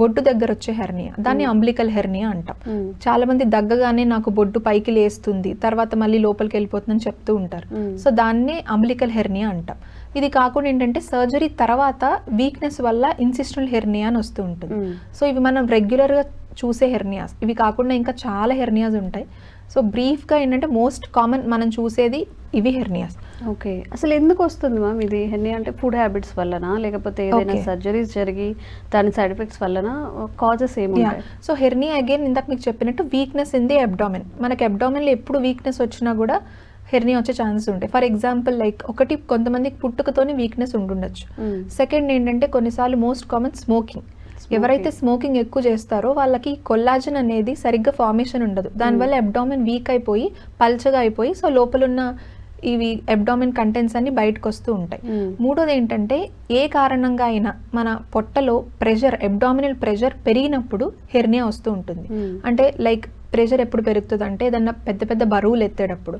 బొడ్డు దగ్గర వచ్చే హెర్నియా దాన్ని అంబ్లికల్ హెర్నియా అంటాం. చాలా మంది దగ్గగానే నాకు బొడ్డు పైకి లేస్తుంది తర్వాత మళ్ళీ లోపలికి వెళ్ళిపోతుందని చెప్తూ ఉంటారు. సో దాన్నే అంబ్లికల్ హెర్నియా అంటాం ఇది కాకుండా ఏంటంటే సర్జరీ తర్వాత వీక్నెస్ వల్ల ఇన్సిస్టల్ హెర్నియా అని వస్తూ ఉంటుంది. సో ఇవి మనం రెగ్యులర్గా చూసే హెర్నియాస్. ఇవి కాకుండా ఇంకా చాలా హెర్నియాస్ ఉంటాయి. సో బ్రీఫ్గా ఏంటంటే మోస్ట్ కామన్ మనం చూసేది ఇవి హెర్నియాస్. ఓకే. అసలు ఎందుకు వస్తుంది మ్యామ్ ఇది? హెన్ని అంటే ఫుడ్ హ్యాబిట్స్ వల్లనా? లేకపోతే ఏదైనా. సర్జరీస్ జరిగి దాని సైడ్ ఎఫెక్ట్స్ వల్లనా? కాజెస్ ఏముంటాయి? సో హెర్నియా అగైన్ ఇందాక మీకు చెప్పినట్టు వీక్నెస్ ఇన్ ది అబ్డామిన్. మనకి అబ్డామిన్లో ఎప్పుడు వీక్నెస్ వచ్చినా కూడా హెర్నియా వచ్చే ఛాన్సెస్ ఉంటాయి. ఫర్ ఎగ్జాంపుల్ లైక్ ఒకటి కొంతమందికి పుట్టుకతోనే వీక్నెస్ ఉండుండొచ్చు. సెకండ్ ఏంటంటే కొన్నిసార్లు మోస్ట్ కామన్ స్మోకింగ్. ఎవరైతే స్మోకింగ్ ఎక్కువ చేస్తారో వాళ్ళకి కొల్లాజన్ అనేది సరిగ్గా ఫార్మేషన్ ఉండదు. దానివల్ల అబ్డామిన్ వీక్ అయిపోయి పల్చగా అయిపోయి సో లోపల ఉన్న ఇవి అబ్డామిన్ కంటెంట్స్ అన్ని బయటకు వస్తూ ఉంటాయి. మ్మ్. మూడోది ఏంటంటే ఏ కారణంగా అయినా మన పొట్టలో ప్రెషర్ అబ్డామినల్ ప్రెషర్ పెరిగినప్పుడు హెర్నియా వస్తూ ఉంటుంది. మ్మ్. అంటే లైక్ ప్రెషర్ ఎప్పుడు పెరుగుతుంది అంటే ఏదన్నా పెద్ద పెద్ద బరువులు ఎత్తేటప్పుడు.